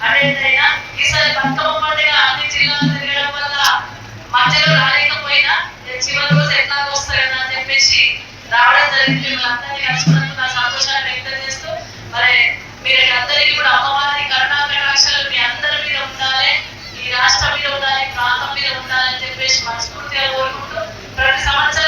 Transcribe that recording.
బతుకమ్మ పండుగ అన్ని జిల్లాలు తిరగడం వల్ల మధ్యలో రాలేకపోయినా నేను చివరి రోజు ఎట్లా వస్తాయి కదా అని చెప్పేసి రావడం జరిగింది. మిమ్మల్ని అందరినీ కలుసుకున్నందుకు నా సంతోషాన్ని వ్యక్తం చేస్తూ మరి మీరు అందరికీ కూడా అమ్మవారి కరుణా కటాక్షాలు మీ అందరి మీద ఉండాలి ఈ రాష్ట్రం మీద ఉండాలి ప్రాంతం మీద ఉండాలని చెప్పేసి మనస్ఫూర్తిగా కోరుకుంటూ ప్రతి సంవత్సరం